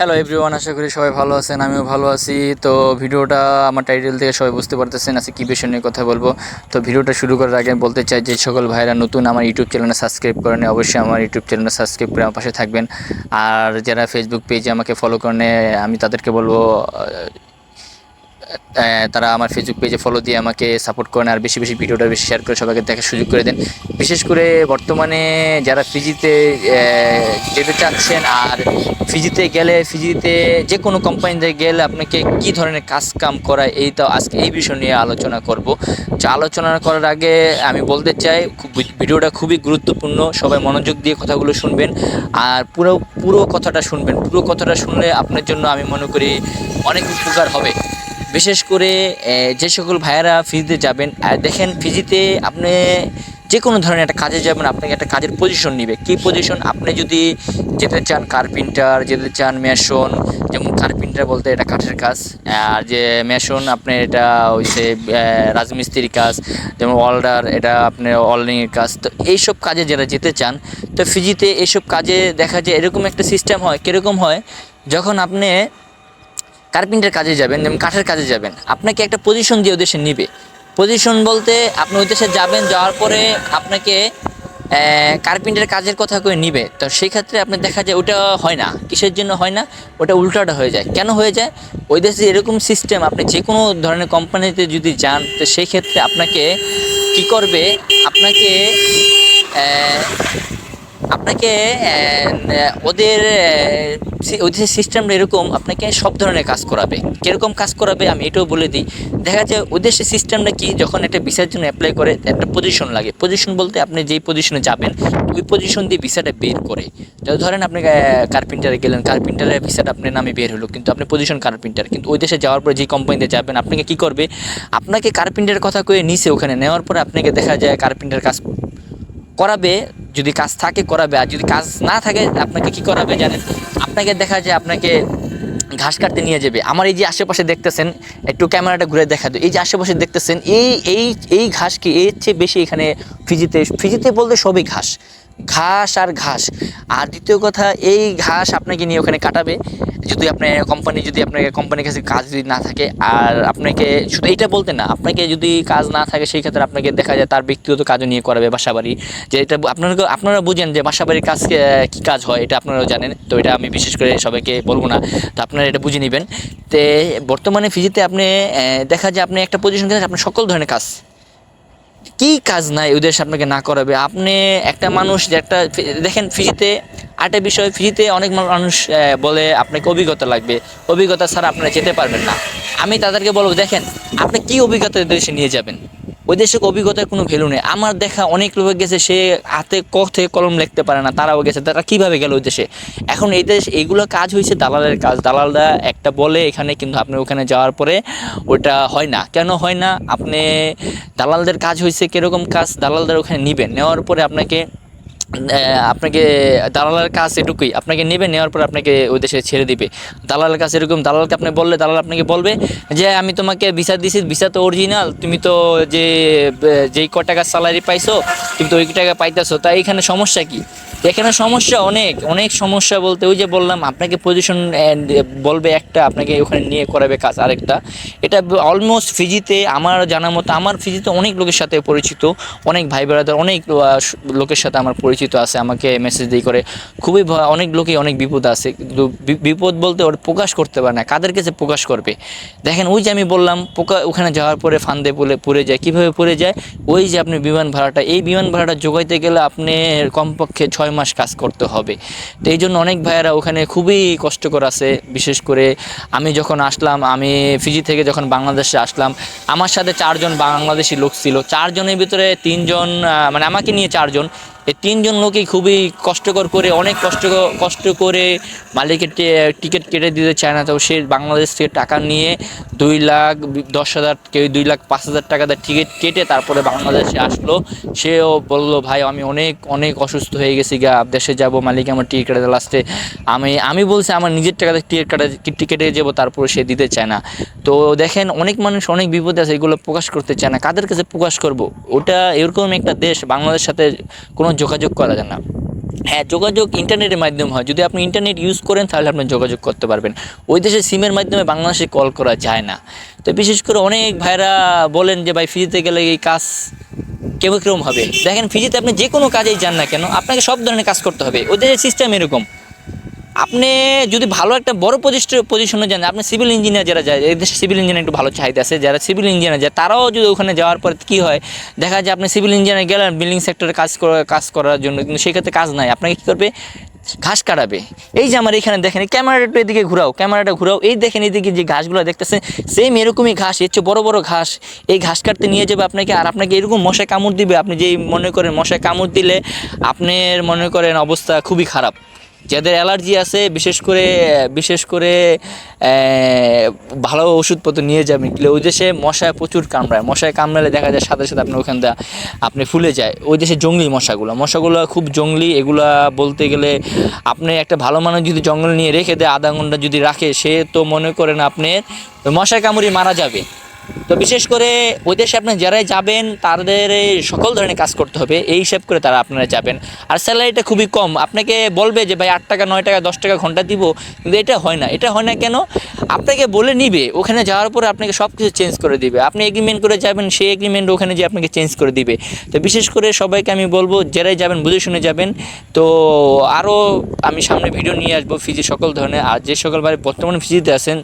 Hello everyone আশা করি সবাই ভালো আছেন, আমিও ভালো আছি। তো ভিডিওটা আমার টাইটেল থেকে সবাই বুঝতে পারতেছেন আজকে কী বিষয় নিয়ে কথা বলব। তো ভিডিওটা শুরু করার আগে আমি বলতে চাই যে সকল ভাইরা নতুন আমার ইউটিউব চ্যানেলে সাবস্ক্রাইব করেন অবশ্যই আমার ইউটিউব চ্যানেলে সাবস্ক্রাইব করে আমার পাশে থাকবেন। আর যারা ফেসবুক পেজে আমাকে ফলো করেন, আমি তাদেরকে বলব তারা আমার ফেসবুক পেজে ফলো দিয়ে আমাকে সাপোর্ট করেন আর বেশি বেশি ভিডিওটা বেশি শেয়ার করে সবাইকে দেখার সুযোগ করে দেন। বিশেষ করে বর্তমানে যারা ফিজিতে যেতে চাচ্ছেন আর ফিজিতে গেলে ফিজিতে যে কোনো কোম্পানিতে গেলে আপনাকে কি ধরনের কাজ কাম করা এই তো আজকে এই বিষয় নিয়ে আলোচনা করব। আলোচনা করার আগে আমি বলতে চাই, খুব ভিডিওটা খুবই গুরুত্বপূর্ণ, সবাই মনোযোগ দিয়ে কথাগুলো শুনবেন আর পুরো পুরো কথাটা শুনবেন। পুরো কথাটা শুনলে আপনার জন্য আমি মনে করি অনেক উপকার হবে। বিশেষ করে যে সকল ভাইয়েরা ফিজিতে যাবেন দেখেন ফিজিতে আপনি যে কোনো ধরনের একটা কাজে যাবেন আপনাকে একটা কাজের পজিশন নেবে। কি পজিশন আপনি যদি যেতে চান কার্পেন্টার যেতে চান মেশন যেমন কার্পেন্টার বলতে এটা কাঠের কাজ আর যে মেশন আপনি এটা আহ, রাজমিস্ত্রির কাজ যেমন ওয়াল্ডার এটা আপনার ওয়াল্ডিংয়ের কাজ তো এইসব কাজে যারা যেতে চান তো ফিজিতে এইসব কাজে দেখা যায় এরকম একটা সিস্টেম হয় কীরকম হয় যখন আপনি কার্পেন্টার কাজে যাবেন যেমন কাঠের কাজে যাবেন। আপনাকে একটা পজিশন দিয়ে ওদেশে নিবে। পজিশন বলতে আপনি ওই দেশে যাবেন, যাওয়ার পরে আপনাকে কার্পেন্টার কাজের কথা করে নিবে। তো সেই ক্ষেত্রে আপনি দেখা যায় ওটা হয় না। কিসের জন্য হয় না? ওটা উল্টাটা হয়ে যায়। কেন হয়ে যায়? ওই দেশে এরকম সিস্টেম আপনি যে কোনো ধরনের কোম্পানিতে যদি যান, তো সেই ক্ষেত্রে আপনাকে কি করবে? আপনাকে আপনাকে ওদের ওদের সিস্টেমটা এরকম আপনাকে সব ধরনের কাজ করাবে। কীরকম কাজ করাবে আমি এটাও বলে দিই। দেখা যায় ওদের সে সিস্টেমটা কি, যখন একটা ভিসার জন্য অ্যাপ্লাই করে, একটা পজিশন লাগে। পজিশন বলতে আপনি যেই পজিশনে যাবেন, ওই পজিশন দিয়ে ভিসাটা বের করে। ধরেন আপনি কার্পেন্টারে গেলেন কার্পেন্টারের ভিসাটা আপনার নামে বের হলো, কিন্তু আপনি পজিশন কার্পেন্টার কিন্তু ওই দেশে যাওয়ার পরে যে কোম্পানিতে যাবেন, আপনাকে কি করবে? আপনাকে কার্পেন্টারের কথা কয়ে নিছে ওখানে নেওয়ার পরে আপনাকে দেখা যায় কার্পেন্টার কাজ করাবে। যদি কাজ থাকে করাবে, আর যদি কাজ না থাকে, আপনাকে কি করাবে জানেন? আপনাকে দেখা যায় আপনাকে ঘাস কাটতে নিয়ে যাবে। আমার এই যে আশেপাশে দেখতেছেন, একটু ক্যামেরাটা ঘুরে দেখা দিই এই যে আশেপাশে দেখতেছেন, এই এই এই ঘাস কি এর চেয়ে বেশি এখানে ফ্রিজিতে ফ্রিজিতে বলতে সবই ঘাস। ঘাস আর ঘাস। আর দ্বিতীয় কথা, এই ঘাস আপনাকে নিয়ে ওখানে কাটাবে। যদি আপনার কোম্পানি যদি আপনার কোম্পানির কাছে কাজ যদি না থাকে, আর আপনাকে শুধু এইটা বলতে না, আপনাকে যদি কাজ না থাকে, সেই ক্ষেত্রে আপনাকে দেখা যায় তার ব্যক্তিগত কাজও নিয়ে করাবে বাসাবাড়ি। যে এটা আপনারা আপনারা বুঝেন যে বাসাবাড়ির কাজ কী কাজ হয়, এটা আপনারাও জানেন। তো এটা আমি বিশেষ করে সবাইকে বলব না। তো আপনারা এটা বুঝে নেবেন। তে বর্তমানে ফিজিতে আপনি দেখা যায় আপনি একটা পজিশন গেলে আপনার সকল ধরনের কাজ, কী কাজ নাই ওদের আপনাকে না করাবে। আপনি একটা মানুষ যে একটা দেখেন ফিজিতে আরেকটা বিষয়, ফ্রিতে অনেক মানুষ বলে আপনাকে অভিজ্ঞতা লাগবে। অভিজ্ঞতা ছাড়া আপনারা যেতে পারবেন না। আমি তাদেরকে বলব, দেখেন, আপনি কি অভিজ্ঞতা দেশে নিয়ে যাবেন? ওই দেশে অভিজ্ঞতার কোনো ভ্যালু নেই। আমার দেখা অনেক লোক গেছে, সে হাতে ক থেকে কলম লিখতে পারে না, তারাও গেছে, তারা কীভাবে গেল ওই দেশে? এখন এই দেশ, এইগুলো কাজ হয়েছে দালালের কাজ। দালালরা একটা বলে এখানে, কিন্তু আপনি ওখানে যাওয়ার পরে ওটা হয় না। কেন হয় না? আপনি দালালদের কাজ হয়েছে কীরকম কাজ? দালালদের ওখানে নিবেন। নেওয়ার পরে আপনাকে আপনাকে দালালের কাজ এটুকুই। আপনাকে নেবে, নেওয়ার পর আপনাকে ওই দেশে ছেড়ে দিবে। দালালের কাজ এরকম, দালালকে আপনি বললে, দালাল আপনাকে বলবে যে, আমি তোমাকে ভিসা দিছি, ভিসা তো অরিজিনাল তুমি তো যে যেই ক টাকা স্যালারি পাইছো, তুমি তো ওই টাকা পাইতেছো তাই এখানে সমস্যা কি? এখানে সমস্যা অনেক অনেক সমস্যা বলতে ওই যে বললাম, আপনাকে পজিশন বলবে একটা, আপনাকে ওখানে নিয়ে করাবে কাজ আরেকটা। এটা অলমোস্ট ফিজিতে, আমার জানা মতো, আমার ফিজিতে অনেক লোকের সাথে পরিচিত, অনেক ভাই বেড়াদার অনেক লোকের সাথে আমার পরিচিত। আছে, আমাকে মেসেজ দিয়ে করে। খুবই অনেক লোকই অনেক বিপদ আছে। কিন্তু বিপদ বলতে ওর প্রকাশ করতে পারে না, কাদের কাছে প্রকাশ করবে? দেখেন, ওই যে আমি বললাম, পোকা, ওখানে যাওয়ার পরে ফান্দে পড়ে পড়ে যায়। কীভাবে পড়ে যায়? ওই যে আপনি বিমান ভাড়াটা, এই বিমান ভাড়াটা জোগাইতে গেলে আপনি কমপক্ষে ছয় মাস কাজ করতে হবে। তো এই জন্য অনেক ভাইয়েরা ওখানে খুবই কষ্টকর আছে। বিশেষ করে আমি যখন আসলাম, আমি ফিজি থেকে যখন বাংলাদেশে আসলাম, আমার সাথে চারজন বাংলাদেশি লোক ছিল। চারজনের ভিতরে তিনজন মানে আমাকে নিয়ে চারজন। এই তিনজন লোকই খুবই কষ্টকর করে, অনেক কষ্ট কষ্ট করে মালিকের টিকিট কেটে দিতে চায় না তো সে বাংলাদেশ থেকে টাকা নিয়ে দুই লাখ দশ হাজার, কেউ দুই লাখ পাঁচ হাজার টাকা দিয়ে টিকিট কেটে তারপরে বাংলাদেশে আসলো। সেও বলল, ভাই, আমি অনেক অনেক অসুস্থ হয়ে গেছি গা, দেশে যাব, মালিক আমার টিকিট কেটে লাস্টে। আমি আমি বলছি, আমার নিজের টাকাতে টিকিট কাটা, টিকিটে যাব, তারপরে সে দিতে চায় না। তো দেখেন, অনেক মানুষ অনেক বিপদে আছে, এগুলো প্রকাশ করতে চায় না। কাদের কাছে প্রকাশ করব? ওটা এরকম একটা দেশ, বাংলাদেশের সাথে কোনো যোগাযোগ করা যায় না। হ্যাঁ যোগাযোগ ইন্টারনেটের মাধ্যমে হয়। যদি আপনি ইন্টারনেট ইউজ করেন, তাহলে আপনি যোগাযোগ করতে পারবেন। ওই দেশে সিমের মাধ্যমে বাংলাদেশে কল করা যায় না। তো বিশেষ করে অনেক ভাইরা বলেন যে, ভাই ফ্রিতে গেলে এই কাজ কেমন হবে? দেখেন ফ্রিতে আপনি যে কোনো কাজেই যান না কেন, আপনাকে সব ধরনের কাজ করতে হবে। ওই দেশের সিস্টেম এরকম। আপনি যদি ভালো একটা বড় পজিশন পজিশনে যান, আপনি সিভিল ইঞ্জিনিয়ার যারা যায় দেশে সিভিল ইঞ্জিনিয়ার একটু ভালো চাহিদা আছে, যারা সিভিল ইঞ্জিনিয়ার যায়, তারাও যদি ওখানে যাওয়ার পর কী হয়, দেখা যায় আপনি সিভিল ইঞ্জিনিয়ার গেলেন বিল্ডিং সেক্টরে কাজ কাজ করার জন্য, কিন্তু সেক্ষেত্রে কাজ নাই। আপনাকে কী করবে? ঘাস কাটাবে। এই যে আমার এখানে দেখেন ক্যামেরাটা এদিকে ঘুরাও, ক্যামেরাটা ঘুরাও। এই দেখেন এদিকে যে ঘাসগুলো দেখতেছেন সেম এরকমই ঘাস, এর চেয়ে বড় বড় ঘাস। এই ঘাস কাটতে নিয়ে যাবে আপনাকে, আর আপনাকে এরকম মশায় কামড় দিবে। আপনি যেই মনে করেন মশায় কামড় দিলে, আপনার মনে করেন অবস্থা খুবই খারাপ। যাদের অ্যালার্জি আছে, বিশেষ করে বিশেষ করে ভালো ওষুধপত্র নিয়ে যাবেন কিন্তু ওই দেশে মশায় প্রচুর কামড়ায়। মশায় কামড়ালে দেখা যায় সাথে সাথে আপনার ওখান আপনি ফুলে যায়। ওই দেশে জঙ্গলি মশাগুলো। মশাগুলো খুব জঙ্গলি, এগুলা বলতে গেলে আপনি একটা ভালো মানুষ যদি জঙ্গল নিয়ে রেখে দেয়, আধা ঘণ্টা যদি রাখে, সে তো মনে করেন আপনি মশায় কামড়ি মারা যাবে। তো বিশেষ করে ওই দেশে আপনি যারাই যাবেন, তাদের সকল ধরনের কাজ করতে হবে, এই হিসাব করে তারা আপনারা যাবেন। আর স্যালারিটা খুবই কম। আপনাকে বলবে যে, ভাই, আট টাকা, নয় টাকা, দশ টাকা ঘণ্টা দিব। কিন্তু এটা হয় না। এটা হয় না কেন? আপনাকে বলে নিবে, ওখানে যাওয়ার পরে আপনাকে সব কিছু চেঞ্জ করে দিবে। আপনি এগ্রিমেন্ট করে যাবেন, সেই এগ্রিমেন্ট ওখানে যে আপনাকে চেঞ্জ করে দিবে। তো বিশেষ করে সবাইকে আমি বলব, যারাই যাবেন, বুঝে শুনে যাবেন। তো আরও আমি সামনে ভিডিও নিয়ে আসব, ফিজি সকল ধরনের। আর যে সকল বর্তমানে ফিজিতে আছেন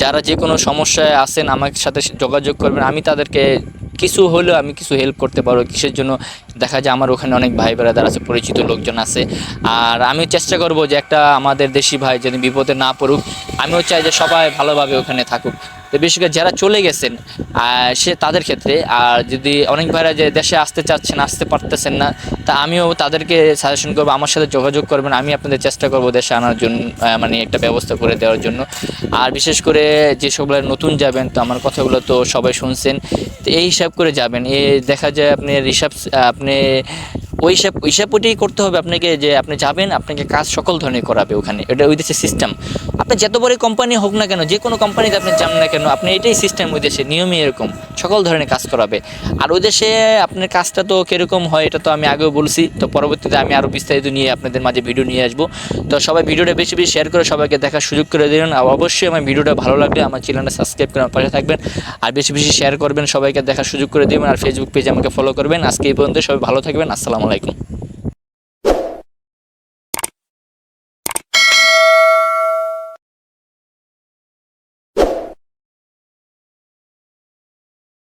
যারা যে কোনো সমস্যায় আসেন আমার সাথে যোগাযোগ করবেন। আমি তাদেরকে কিছু হলেও আমি কিছু হেল্প করতে পারব কিসের জন্য? দেখা যায় আমার ওখানে অনেক ভাই বেড়াদার আছে, পরিচিত লোকজন আছে। আর আমি চেষ্টা করব যে একটা আমাদের দেশি ভাই যদি বিপদে না পড়ুক, আমিও চাই যে সবাই ভালোভাবে ওখানে থাকুক। তো বিশেষ করে যারা চলে গেছেন সে তাদের ক্ষেত্রে, আর যদি অনেক ভাইরা যে দেশে আসতে চাচ্ছেন, আসতে পারতেছেন না, তা আমিও তাদেরকে সাজেশন করব, আমার সাথে যোগাযোগ করবেন, আমি আপনাদের চেষ্টা করব দেশে আনার জন্য মানে একটা ব্যবস্থা করে দেওয়ার জন্য। আর বিশেষ করে যে যেসব নতুন যাবেন, তো আমার কথাগুলো তো সবাই শুনছেন। তো এই হিসাব করে যাবেন। এ দেখা যায় আপনি রিসার্ভ আপনি ওই হিসাব হিসাব ওইটাই করতে হবে আপনাকে যে আপনি যাবেন, আপনাকে কাজ সকল ধরনের করাবে ওখানে। এটা ওই দেশের সিস্টেম আপনি যত বড় কোম্পানি হোক না কেন, যে কোনো কোম্পানিতে আপনি যান না কেন, আপনি এটাই সিস্টেম ওই দেশে, নিয়মই এরকম, সকল ধরনের কাজ করাবে। আর ওই দেশে আপনার কাজটা তো কীরকম হয়, এটা তো আমি আগেও বলছি, তো পরবর্তীতে আমি আরও বিস্তারিত নিয়ে আপনাদের মাঝে ভিডিও নিয়ে আসব। তো সবাই ভিডিওটা বেশি বেশি শেয়ার করে সবাইকে দেখার সুযোগ করে দেবেন আর অবশ্যই আমার ভিডিওটা ভালো লাগলে আমার চ্যানেলটা সাবস্ক্রাইব করে আমার পাশে থাকবেন, আর বেশি বেশি শেয়ার করবেন, সবাইকে দেখার সুযোগ করে দেবেন, আর ফেসবুক পেজে আমাকে ফলো করবেন। আজকে এই পর্যন্ত সবাই ভালো থাকবেন, আসসালামু আলাইকুম